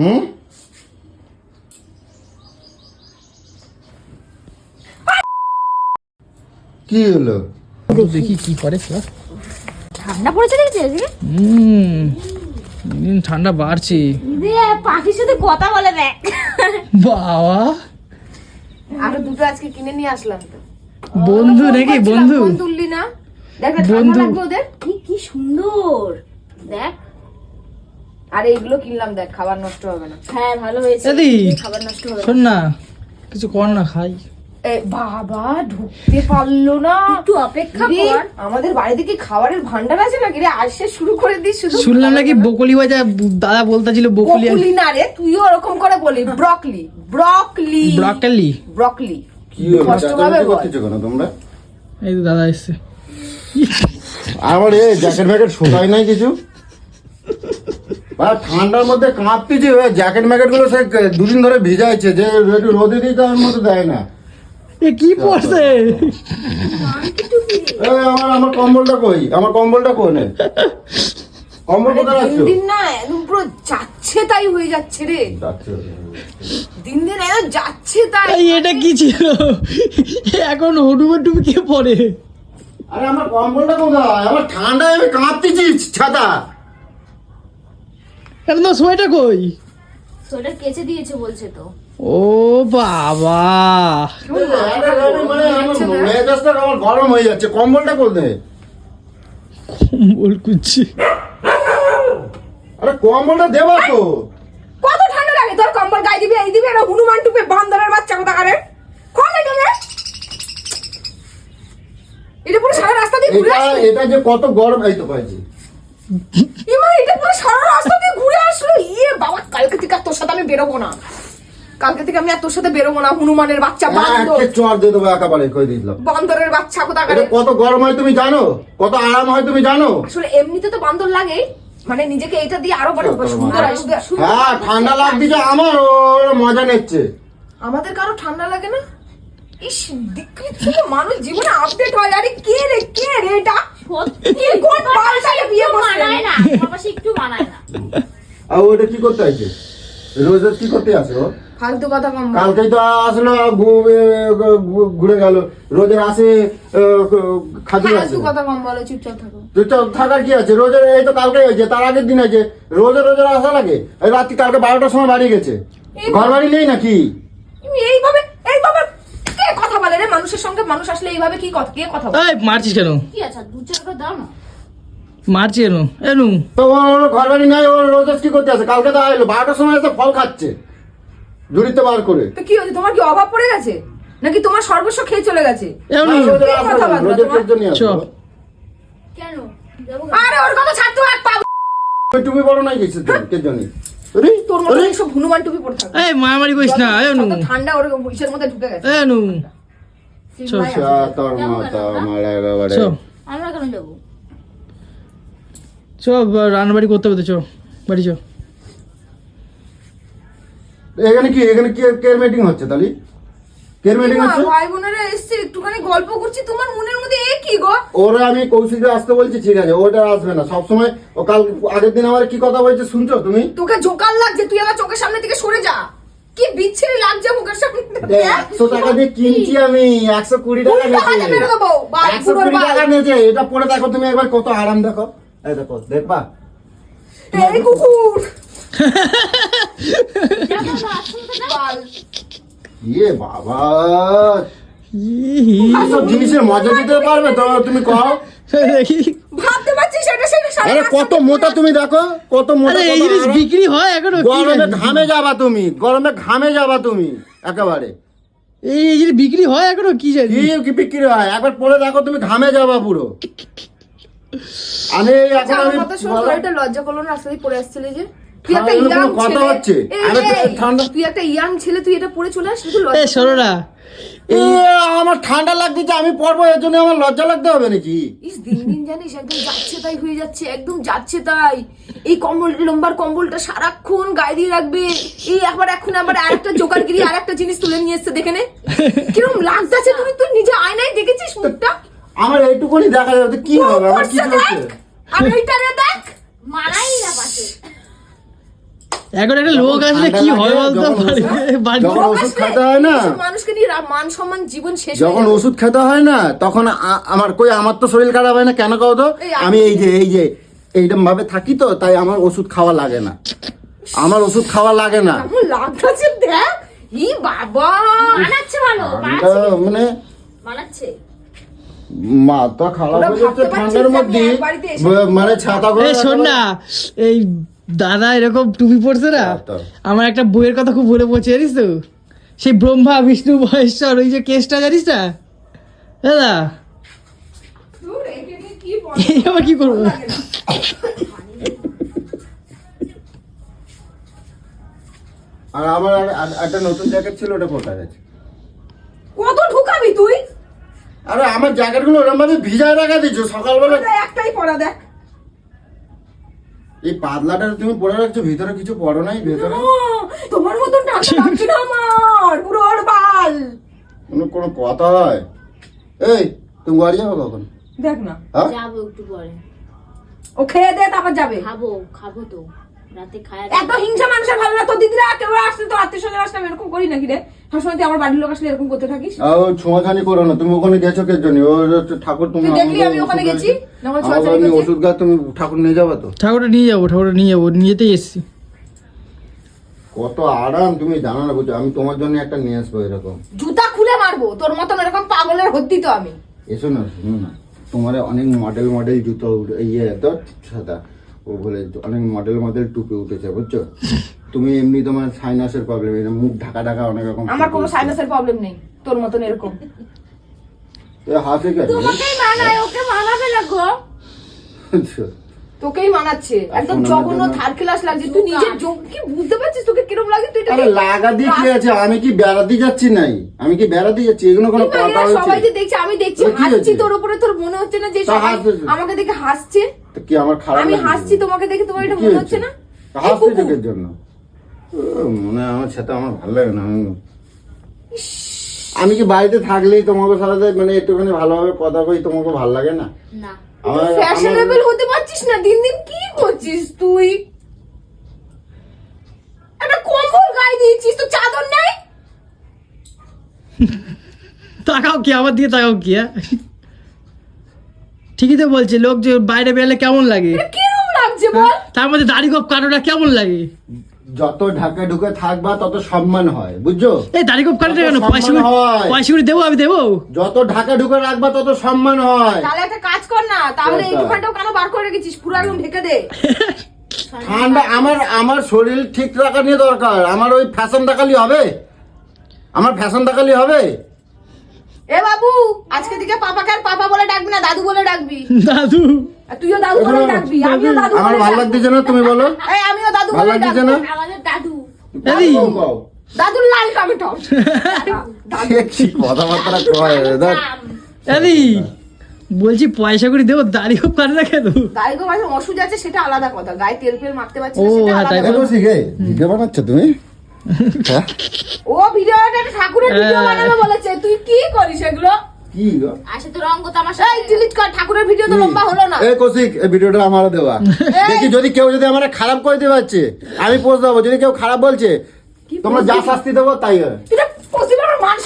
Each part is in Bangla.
হুম? কি হলো? দেখি কি করে ঠান্ডা পড়েছে দেখছি হুম দিন ঠান্ডা বাড়ছে। পাখির সাথে কথা বলে দেখ। বাবা। আরও দুটো আজকে কিনে নিয়ে আসলাম তো। বন্ধু নাকি বন্ধু? তুললি না। দেখ বন্ধু। ওদের। কি কি সুন্দর। দেখ আর এইগুলো কিনলাম দেখ খাবার নষ্ট হবে না। হ্যাঁ ভালো হয়েছে। দাদি খাবার নষ্ট হবে শোন না কিছু কর না খাই। এ বাবা ঢুকতে পারল না। একটু অপেক্ষা কর। আমাদের বাড়িতে কি খাবারের ভান্ডার আছে নাকি রে? আসছে শুরু করে দিস শুধু। শুনলাম নাকি বকলি বাজা দাদা বলতেছিল বকলি বকুলি না রে তুইও ওরকম করে বলি। Broccoli broccoli. ব্রকলি? ব্রকলি। কি কষ্টভাবে চেঁচামেচি বল। কেন তোমরা? এই তো দাদা এসছে। আমার এ জ্যাকেট ম্যাকেট শোকাই নাই কিছু? ঠান্ডার মধ্যে কাঁপতেছি জ্যাকেট ম্যাকেটগুলো সে দুদিন ধরে ভিজাইছে যে একটু রোদে দিই তার মতো দেয় না। এ কি পড়ছে? এই আমার আমার কম্বলটা কই? আমার কম্বলটা কই নে? কম্বল কোথায় দিন রাখছো? দিন না একদম পুরো যাচ্ছে তাই হয়ে যাচ্ছে রে। দিন দিন একদম যাচ্ছে তাই। এটা কি ছিল? এখন হুডুবে টুবি কে পড়ে আরে আমার কম্বলটা কোথায়? আমার ঠান্ডায় আমি কাঁপতেছি ছাতা। তো সোয়েটার কই? সোয়েটার কেচে দিয়েছে বলছে তো। ও বাবা। মানে গরম হয়ে যাচ্ছে। কম্বলটা কোথায় বল কুচ্ছি আরে কম্বলটা দেবা তো। কত ঠান্ডা লাগে তোর কম্বল গায়ে দিবি এই দিবি এটা হনুমান টুপে বান্দরের বাচ্চা কোথা করে খোল এটা রে এটা পুরো সারা রাস্তা দিয়ে ঘুরে এটা এটা যে কত গরম এই তো পাইছি। ইমা এটা পুরো সারা রাস্তা দিয়ে ঘুরে আসলো। ইয়ে বাবা কালকে থেকে আর তোর সাথে আমি বেরোবো না। কালকে থেকে আমি আর তোর সাথে বেরোবো না হনুমানের বাচ্চা বান্দর চর দিয়ে দেবো একেবারে কই দিলাম। বান্দরের বাচ্চা কোথা করে কত গরম হয় তুমি জানো? কত আরাম হয় তুমি জানো? আসলে এমনিতে তো বান্দর লাগে মানে নিজেকে এটা দিয়ে আরও বড় সুন্দর হ্যাঁ ঠান্ডা লাগছে আমার ওরা মজা নিচ্ছে। আমাদের কারও ঠান্ডা লাগে না? ইস থেকে মানুষ জীবনে আপডেট হয়? আরে কে রে কে রে এটা? সত্যি কোন বালটাকে বিয়ে করছে? মানায় না পাশে একটু মানায় না। আর ওটা কি করতে আছে রোজ রোজ কি করতে আছে? ও ফালতু কথা কম বল। কালকেই তো আসলো ঘুরে গেল। রোদের আসে খাদ্য ফালতু কথা কম বলো চুপচাপ থাকো। চুপচাপ থাকার কি আছে? রোজের এই তো কালকে হয়েছে তার আগের দিন আছে রোজে রোজের আসা লাগে? এই রাত্রি কালকে বারোটার সময় বাড়ি গেছে। ঘর বাড়ি নেই নাকি? এইভাবে মানুষের সঙ্গে মানুষ আসলে এইভাবে কি কথা কে কথা বলে এই মারছিস কেন কি আছে দু চার করে দাও না মারছি এনু তো ওর ওর ঘর বাড়ি নাই ওর রোজ রোজ কি করতে আছে কালকে তো এলো বারোটার সময় এসে ফল খাচ্ছে ঝুড়িতে বার করে তো কি হয়েছে তোমার কি অভাব পড়ে গেছে নাকি তোমার সর্বস্ব খেয়ে চলে গেছে এনু তোমার? কেন আরে ওর কথা ছাড়তে এক পাবো টুপি বড় নাই কিছু কে জানি তোর আরে, সব হনুমান টুপি পড়ে থাকে এই মারামারি করিস না এনু ঠান্ডা ওর ইসের মধ্যে ঢুকে গেছে এনু। তোর মাথা মারা একেবারে। আমরা কেন যাব? চ রান্নাবাড়ি করতে হবে তো চ। বাড়ি চ। এখানে কি এখানে কি কেয়ার মিটিং হচ্ছে তালি কেয়ার মিটিং হচ্ছে? ভাই বোনেরা এসছে একটুখানি গল্প করছি। তোমার মনের মধ্যে এ কি গো? ওরা আমি কৌশিককে আসতে বলছি ঠিক আছে ওটা আসবে না। সবসময় ও কাল আগের দিন আমার কি কথা বলছে শুনছো তুমি? তোকে জোকার লাগছে তুই আমার চোখের সামনে থেকে সরে যা। কি বিচ্ছিরি লাগছে মুখের সামনে? একশো টাকা দিয়ে কিনছি আমি একশো কুড়ি টাকা নিয়েছে। একশো কুড়ি টাকা নিয়েছে এটা পরে দেখো তুমি একবার কত আরাম দেখো। এই দেখো দেখবা? এই কুকুর। ইয়ে বাবা ইহি। জিনিসের মজা দিতে পারবে তো তুমি কও। দেখি ভাবতে পারছিস সেটা সেটা আরে কত মোটা তুমি দেখো কত মোটা আরে এই জিনিস বিক্রি হয় এখন গরমে ঘামে যাবা তুমি গরমে ঘামে যাবা তুমি একেবারে। এই এই জিনিস বিক্রি হয় এখনও কি জানি। কি কি বিক্রি হয়? একবার পরে দেখো তুমি ঘামে যাবা পুরো। আমি এখন আমি লজ্জা করল না রাস্তা দিয়ে পড়ে আসছিলি যে? তুই একটা ইয়াং কথা হচ্ছে? এই, আরে তো এই, ঠান্ডা- তুই একটা ইয়াং ছেলে তুই এটা পড়ে চলে আসছিস তুই এ লজ্জা আমার ঠান্ডা লাগতেছে আমি পরবো এর জন্য আমার লজ্জা লাগতে হবে নাকি? ইস দিন দিন জানিস একদম যাচ্ছে তাই হয়ে যাচ্ছে একদম যাচ্ছে তাই। এই কম্বল লম্বার কম্বলটা সারাক্ষণ গায়ে দিয়ে রাখবে। এই একবার এখন আবার আরেকটা জোগাড়গিরি আর একটা জিনিস তুলে নিয়ে এসছে দেখে নে। কীরকম লাগতেছে তুই তুই নিজে আয়নায় দেখেছিস মুখটা? আমার এইটুকুনি দেখা যাবে কি হবে? আমার কি হচ্ছে? দেখ। ওইটা পাশে এখন একটা লোক আসলে কি হয় বলতো? যখন ওষুধ- খেতে হয় না মানুষকে নিয়ে মান সম্মান জীবন শেষ যখন ওষুধ খেতে হয় না তখন আমার কই আমার তো শরীর খারাপ হয় না কেন কাও তো? আমি- এই যে এই যে এইরকম ভাবে থাকি তো তাই আমার ওষুধ খাওয়া লাগে না। আমার ওষুধ খাওয়া লাগে না। লাগছে দেখ ই বাবা মানাচ্ছে ভালো মানে মানাচ্ছে। মাথা খারাপ হয়ে যাচ্ছে ঠান্ডার মধ্যে। মানে ছাতা করে শোন না এই দাদা এরকম টুপি পড়ছে না? তো। আমার একটা বইয়ের কথা খুব বলে পড়ছে জানিস তো? সেই ব্রহ্মা বিষ্ণু মহেশ্বর ওই যে কেসটা জানিস না? দাদা। আবার কি করব? না। আর আমার একটা নতুন জ্যাকেট ছিল ওটা কোথায় গেছে? কত ঢুকাবি তুই? আরে আমার জ্যাকেটগুলো ওরকম ভাবে ভিজায় রাখা দিচ্ছ সকালবেলা একটাই পরা দেখ। এই পাতলাটা তুমি পরে রাখছো ভিতরে কিছু পড়ো নাই ভেতরে? তোমার মতন টাকা লাগছে না আমার পুরো বাল। কোনো কোনো কথা হয়? এই তুমি বাড়ি যাব কখন? দেখ না। হ্যাঁ? যাব একটু পরে। ও খেয়ে দে তারপর যাবে। খাব খাব তো। রাতে খায় এত হিংসা মানুষের ভালো না। তোর দিদিরা কেউ আসলে তো আত্মীয় স্বজন আসলে এরকম করি নাকি রে? সবসময় তুই আমার বাড়ির লোক আসলে এরকম করতে থাকিস? ও ছোঁয়াছানি করো না। তুমি ওখানে গেছো কে জন্য? ও ঠাকুর তুমি দেখলি আমি ওখানে গেছি? যখন ছোঁয়াছানি ওষুধ গাছ তুমি ঠাকুর নিয়ে যাবে তো? ঠাকুরটা নিয়ে যাব ঠাকুরটা নিয়ে যাব নিয়ে যেতেই কত আরাম তুমি জানো না বুঝছ আমি তোমার জন্য একটা নিয়ে আসব এরকম। জুতা খুলে মারবো তোর মতন এরকম পাগলের হদ্দি তো আমি। এসো না শুনো না। তোমার অনেক মডেল মডেল জুতো ইয়ে তো সাদা। ও বলে অনেক মডেল মডেল টুপি উঠেছে বুঝছ? তুমি এমনি তোমার সাইনাসের প্রবলেম মুখ ঢাকা ঢাকা অনেক রকম আমার কোনো সাইনাসের প্রবলেম নেই তোর মতন এরকম। এ হাসে কেন? তোমাকেই মানায় ওকে মানাবে না গো। তোকেই মানাচ্ছে। একদম জঘন্য থার্ড ক্লাস লাগছে। তুই কি বুঝতে পারছিস তোকে কীরকম লাগে? তুই এটা লাগা দিয়ে কি আছে? আমি কি বেড়াতে যাচ্ছি নাই? আমি কি বেড়াতে যাচ্ছি? এগুলো কোনো কথা হয়েছে সবাই যে দেখছে আমি দেখছি হাসছি তোর উপরে তোর মনে হচ্ছে না যে সবাই আমাকে দেখে হাসছে? তো কি আমার খারাপ আমি হাসছি তোমাকে দেখে তোমার এটা কি মনে হচ্ছে না? হাসতে চোখের জন্য? মনে আমার সাথে আমার ভালো লাগে না আমি- কি বাড়িতে থাকলেই তোমাকে সাথে মানে একটুখানি ভালোভাবে কথা কই তোমাকে ভালো লাগে না? না। আমার ফ্যাশনেবল হতে পারছিস না দিন দিন কি করছিস তুই? একটা কম্বল গায়ে দিয়েছিস তো চাদর নাই? তাকাও কি আমার দিয়ে তাকাও কি হ্যাঁ? ঠিকই তো বলছে লোক যে বাইরে বেরোলে কেমন লাগে? এটা কিরম লাগছে বল? তার মধ্যে দাড়ি গোপ কাটোটা কেমন লাগে? যত ঢাকা ঢুকে থাকবা তত সম্মান হয় বুঝছ? এই দাড়ি গোপ কাটোটা কেন? পয়সা করে- হয়। পয়সা করে দেবো আমি দেবো? যত ঢাকা ঢুকে রাখবা তত সম্মান হয়। তাহলে একটা কাজ কর না তাহলে এই কোনটা? দোকানটাও কেন বার করে রেখেছিস? পুরো একদম ঢেকে দে। ঠান্ডা আমার আমার শরীর ঠিক রাখা নিয়ে দরকার। আমার ওই ফ্যাশন দেখালি হবে? আমার ফ্যাশন দেখালি হবে? এ বাবু আজকে থেকে পাপাকে আর পাপা বলে ডাকবি না দাদু বলে ডাকবি। দাদু। আর তুইও দাদু বলে ডাকবি আমিও দাদু আমার ভালো। লাগতেছে না তুমি বলো। এই আমিও দাদু ভালো বলে ডাকবো। না? আমাদের দাদু। দাদু। দাদুর লাল টমেটো কি কথাবার্তা কয় আরে বলছি পয়সা করে দেবো দাড়ি গোপ কাটোটা কেন গায়ে গো মাঝে অসুজ আছে সেটা আলাদা কথা। গায়ে তেল ফেল মাখতে পারছি না সেটা হ্যাঁ, আলাদা কথা। বানাচ্ছ তুমি? ও ভিডিওটা ঠাকুরের ভিডিও হ্যাঁ। বানাবে বলেছে। তুই কি করিস এগুলো? কি গো? আসে তো রঙ্গ তামাশা এই ডিলিট কর ঠাকুরের ভিডিও তো লম্বা হলো না। এই কৌশিক এই ভিডিওটা আমারও দেওয়া। দেখি যদি কেউ যদি আমার খারাপ করে দিতে পারছে আমি পোস্ট দেবো। যদি কেউ খারাপ বলছে তোমরা যা শাস্তি দেবো তাই হবে। এটা আমার মান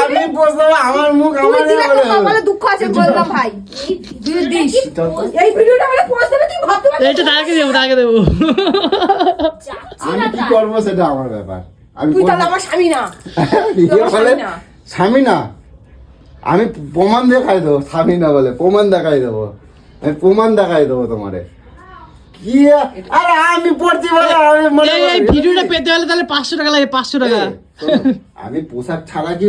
আমি পোস্ট আমার মুখ তুই আমার দিলে বলে তোর কপালে দুঃখ আছে বললাম ভাই। তুই দিস। এই ভিডিওটা পোস্ট দেবে তুই ভাবতে পারছিস এইটা তাকে দেবো তাকে দেবো। আমি কি। করব সেটা আমার ব্যাপার। আমি তুই তাহলে আমার স্বামী না। বলে স্বামী না। আমি প্রমাণ দেখাই দেবো স্বামী না বলে। প্রমাণ দেখাই দেবো। আমি প্রমাণ দেখাই দেবো তোমারে। কি আরে আমি পড়ছি বলে আমি মনে এই ভিডিওটা পেতে হলে তাহলে পাঁচশো টাকা লাগে পাঁচশো টাকা। আমি পোশাক ছাড়া কি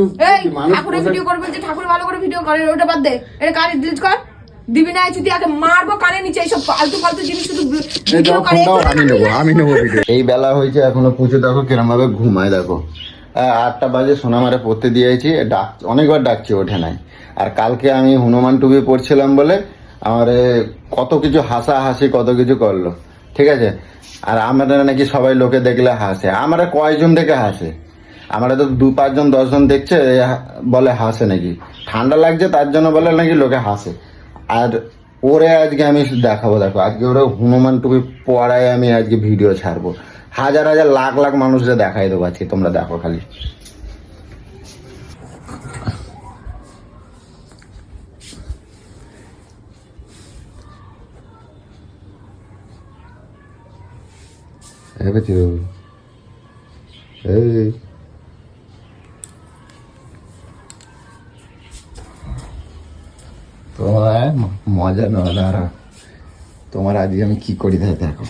মানুষ ঠাকুরের ভিডিও করবে যে ঠাকুর ভালো করে ভিডিও করে ওটা বাদ দে। এটা কানে ডিলিট কর। দিবি না যদি আগে মারবো কানে নিচে এইসব ফালতু ফালতু জিনিস শুধু ভিডিও করে। আমি নেব আমি নেব ভিডিও এই বেলা হয়েছে এখনও পুজো দেখো কিরম ভাবে ঘুমায় দেখো। আটটা বাজে সোনামারে পড়তে দিয়েছি ডাক অনেকবার ডাকছি ওঠে নাই। আর কালকে আমি হনুমান টুপি পড়ছিলাম বলে আমার এ কত কিছু হাসা হাসি কত কিছু করল। ঠিক আছে? আর আমাদের নাকি সবাই লোকে দেখলে হাসে। আমরা কয়জন দেখে হাসে? আমরা তো দু পাঁচজন, দশজন দেখছে বলে হাসে নাকি। ঠান্ডা লাগছে, তার জন্য বলে নাকি লোকে হাসে। আর ওরে আজকে আমি দেখাবো, দেখো, আজকে ওরা হনুমান টুপি পড়ায় আমি আজকে ভিডিও ছাড়বো। হাজার হাজার লাখ লাখ মানুষরা দেখাই দেবো আজকে, তোমরা দেখো খালি। ভেবেছি এই তোমার মজা নয় দাঁড়া তোমার আজকে আমি কি করি তাই দেখো।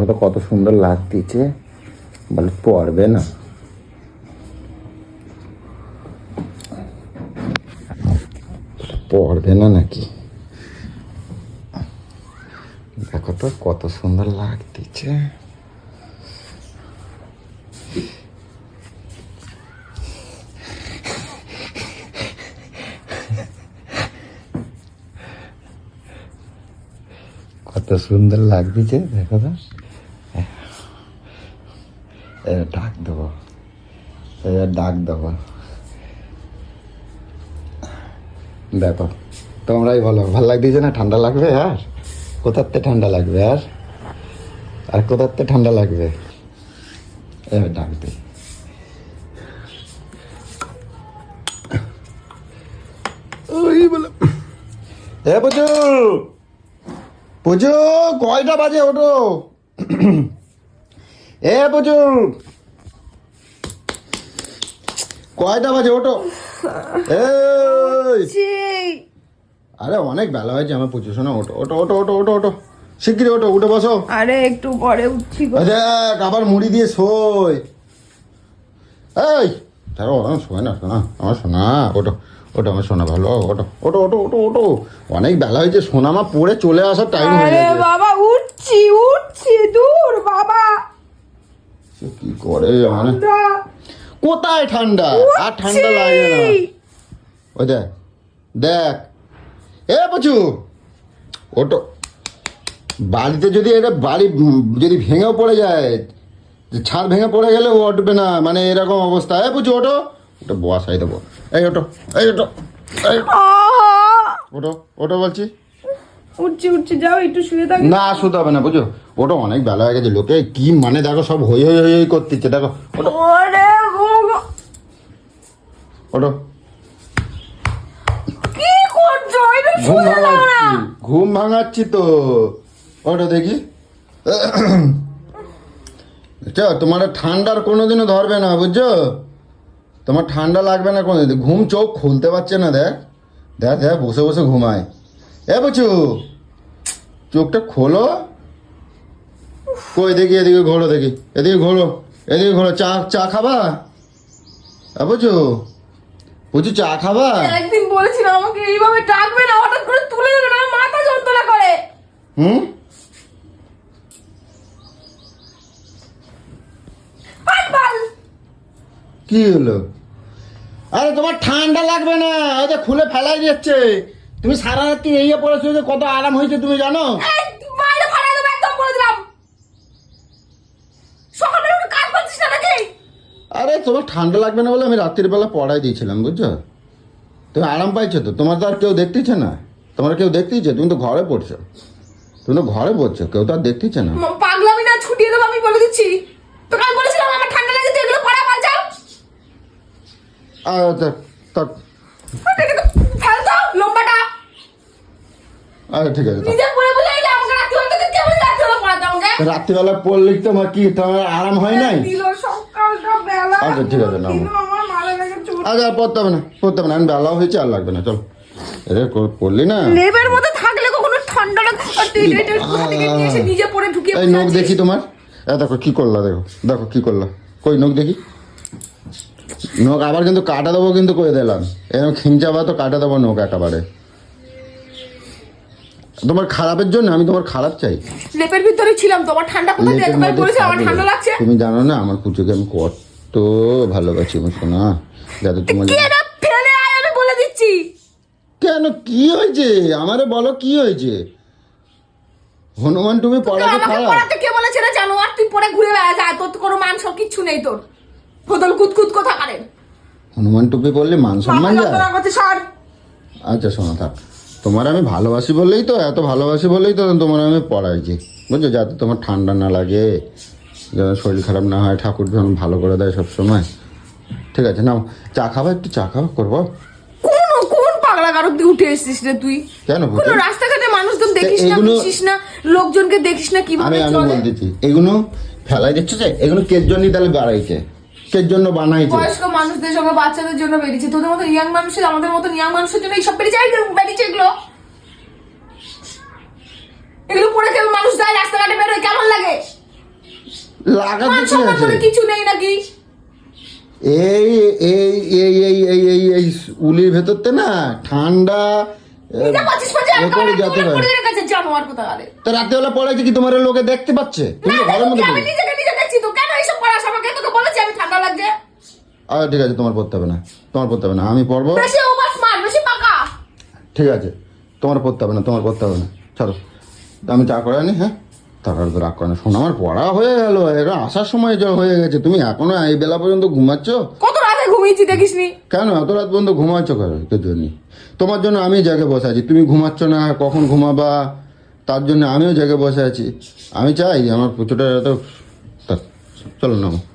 দেখো তো কত সুন্দর লাগতেছে। বলে পড়বে না। পড়বে না নাকি? দেখো তো কত সুন্দর লাগতেছে। কত সুন্দর লাগতেছে, দেখো তো। ডাক দেবো। এবার ডাক দেবো। দেখো, তোমরাই বলো, ভালো লাগতেছে না? ঠান্ডা লাগবে আর? কোথাতে ঠান্ডা লাগবে আর? আর কোথাতে ঠান্ডা লাগবে? এবার ডাক দে। ওই বলো। পুজো! পুজো! কয়টা বাজে, ওঠো? এ পুজো কয়টা বাজে এই। আরে অনেক বেলা হয়েছে আমার পুজো শোনা ওটো ওটো ওটো ওটো ওটো ওটো শিগগিরি ওটো উঠে বসো। আরে একটু পরে উঠছি। দেখ আবার মুড়ি দিয়ে শোয়। এই ধরো আমার শোয় না শোনা আমার শোনা ওটো ওটো আমার শোনা ভালো ওটো ওটো ওটো ওটো ওটো অনেক বেলা হয়েছে সোনা মা পড়ে চলে আসার টাইম হয়ে গেছে। বাবা উঠছি উঠছি দূর বাবা। কি করে মানে কোথায় ঠান্ডা? আর ঠান্ডা লাগে না। ওই দেখ দেখ। এ পচু ওটো বাড়িতে যদি এটা বাড়ি যদি ভেঙেও পড়ে যায় যে ছাদ ভেঙে পড়ে গেলে ও উঠবে না মানে এরকম অবস্থা। এ পুচু ওটো ওটা বসাই দেবো। এই ওটো এই ওটো এই! ওটো ওটো বলছি। উঠছি উঠছি যাও একটু শুয়ে থাক। না শুতে হবে না বুঝো? ওটা অনেক বেলা হয়ে গেছে লোকে কি মানে দেখো সব হই হই হই করতেছে দেখো। ওরে! ওটো কি করছ? একটু ঘুম শুয়ে দাও না। ভাঙাচ্ছি ঘুম ভাঙাচ্ছি তো। ওটা দেখি। বুঝছ তোমার ঠান্ডার কোনোদিনও ধরবে না বুঝছ? তোমার ঠান্ডা লাগবে না কোনোদিন। ঘুম চোখ খুলতে পারছে না দেখ। দেখ দেখ বসে বসে ঘুমায়। এ বুঝু চোখটা খোলো। কই দেখি এদিকে ঘোরো দেখি এদিকে ঘোরো এদিকে ঘোরো চা চা খাবা? এ বুঝু বুঝু চা খাবা? একদিন বলেছিলাম আমাকে এইভাবে ডাকবে না হঠাৎ করে তুলে দেবে না মাথা যন্ত্রণা করে। হুম? কি হলো? আরে তোমার ঠান্ডা লাগবে না ওই যে খুলে ফেলাই যাচ্ছে তুমি সারা রাত্রি এই পড়েছো যে কত আরাম হয়েছে তুমি জানো? আরে তোমার ঠান্ডা লাগবে না বলে আমি রাত্রির বেলা পড়াই দিয়েছিলাম বুঝছ? তুমি আরাম পাইছো তো? তোমার তো আর কেউ দেখতেছে না। তোমার কেউ দেখতেইছে তুমি তো ঘরে পড়ছো। তুমি তো ঘরে পড়ছো কেউ তো আর দেখতেছে না। পাগলামি না ছুটিয়ে দেবো আমি বলে দিচ্ছি। তোকে আমি বলেছিলাম আমার ঠান্ডা লাগে তুই এগুলো পড়া আচ্ছা তা- ফেল তো লম্বাটা আচ্ছা ঠিক আছে তা- নিজে পড়ে বলে এই যে আমাকে রাত্রি হতে কেমন রাত্রি হলো পড়াতে আমাকে? রাত্রিবেলা পড়লে তোমার কি তোমার আরাম হয় নাই? বেলা। আচ্ছা, ঠিক আছে, চোট আচ্ছা আর পড়তে হবে না পড়তে হবে না। আমি বেলাও হয়েছে আর লাগবে না চলো। এটা করলি না? লেবের মধ্যে থাকলে ঠান্ডা লাগ আর তুই এটা নিজে ঢুকিয়ে এই নখ দেখি তোমার। এ দেখো কি করলা দেখো দেখো কি করলা। কই নখ দেখি? নখ আবার কিন্তু কাটা দেবো কিন্তু করে দিলাম। এরকম খিমচাবা তো কাটা দেবো নখ একেবারে। তোমার খারাপের জন্য আমি তোমার খারাপ চাই। লেপের ভিতরে ছিলাম তোমার ঠান্ডা কোথা থেকে লেপের একবার মধ্যে বলেছে আমার ঠান্ডা লাগছে। তুমি জানো না আমার পুজোকে আমি কত ভালোবাসি আমার সোনা। যাতে তোমার ফেলে আয় আমি বলে দিচ্ছি। কেন কি হয়েছে? আমারে বলো কি হয়েছে? হনুমান তুমি পড়াতে খারাপ পড়াতে কে বলেছে না জানো আর তুই পরে ঘুরে বেড়া যায় তোর কোনো মান সব কিচ্ছু নেই তোর। ফদল কুতকুত কথা কারেন হনুমান টুপি পড়লে মান সম্মান যায়? আচ্ছা শোনো থাক। তোমার আমি ভালোবাসি বললেই তো এত ভালোবাসি বলেই তো তোমার আমি পড়াইছি। বুঝছ? যাতে তোমার ঠান্ডা না লাগে যেন শরীর খারাপ না হয় ঠাকুর যেন ভালো করে দেয় সবসময়। ঠিক আছে না চা খাবা একটু চা খাওয়া করব? পাগলা উঠে এসেছিস রে তুই? কেন কোন বুঝছ? রাস্তাঘাটে মানুষজন দেখিস না লোকজনকে দেখিস না আমি কীভাবে আমি বলতেছি এগুলো ফেলাই দিচ্ছ যে এগুলো কের জন্যই তাহলে বাড়াইছে। কের জন্য বানাইছে। বয়স্ক মানুষদের সঙ্গে বাচ্চাদের জন্য বেরিয়েছে। তোদের মতো ইয়াং মানুষের আমাদের মতো ইয়াং মানুষের জন্য এইসব বেরিয়েছে। বেরিয়েছে এগুলো। এগুলো পরে কেমন মানুষ যায় রাস্তাঘাটে বেরোয় কেমন লাগে? লাগাতে কিছু নেই নাকি? এই এই এই এই এই এই এই উলির ভেতরতে না ঠান্ডা রাত্রেবেলা পড়াইছে কি তোমার লোকে দেখতে পাচ্ছে? তুমি ঘরের মধ্যে ঠান্ডা লাগছে আচ্ছা ঠিক আছে তোমার পড়তে হবে না তোমার পড়তে হবে না আমি পড়ব। বেশি ওভার স্মার্ট বেশি পাকা। ঠিক আছে তোমার পড়তে হবে না তোমার পড়তে হবে না চলো। আমি চা করে আনি হ্যাঁ? তারপর তো রাগ করে না। শোনো আমার পড়া হয়ে গেল এটা আসার সময় যা হয়ে গেছে। তুমি এখনও এই বেলা পর্যন্ত ঘুমাচ্ছ? কত রাতে ঘুমিয়েছি দেখিসনি? কেন? এত রাত পর্যন্ত ঘুমাচ্ছ কেন? তোর জন্য। তোমার জন্য আমি জায়গায় বসে আছি। তুমি ঘুমাচ্ছ না কখন ঘুমাবা? তার জন্য আমিও জায়গায় বসে আছি। আমি চাই যে আমার এত তা- চলো বুঝছ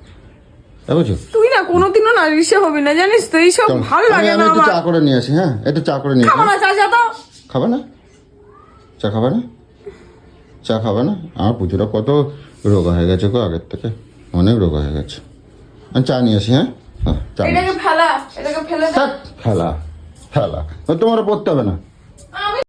তুই না কোনোদিনও না রিসে হবি না জানিস তো? এইসব ভালো লাগে না একটু আমার। চা করে নিয়ে আসি হ্যাঁ? একটু চা করে নিয়ে আসি খাব না চাচা তো। খাবে না? চা খাবে না? চা খাবে না? আমার পুজোটা কত রোগা হয়ে গেছে গো আগের থেকে। অনেক রোগা হয়ে গেছে। আমি চা নিয়ে আসি হ্যাঁ? হ্যাঁ, চা এটাকে ফেলা এটাকে ফেলে ফেলা ফেলা। তোমার পড়তে হবে না।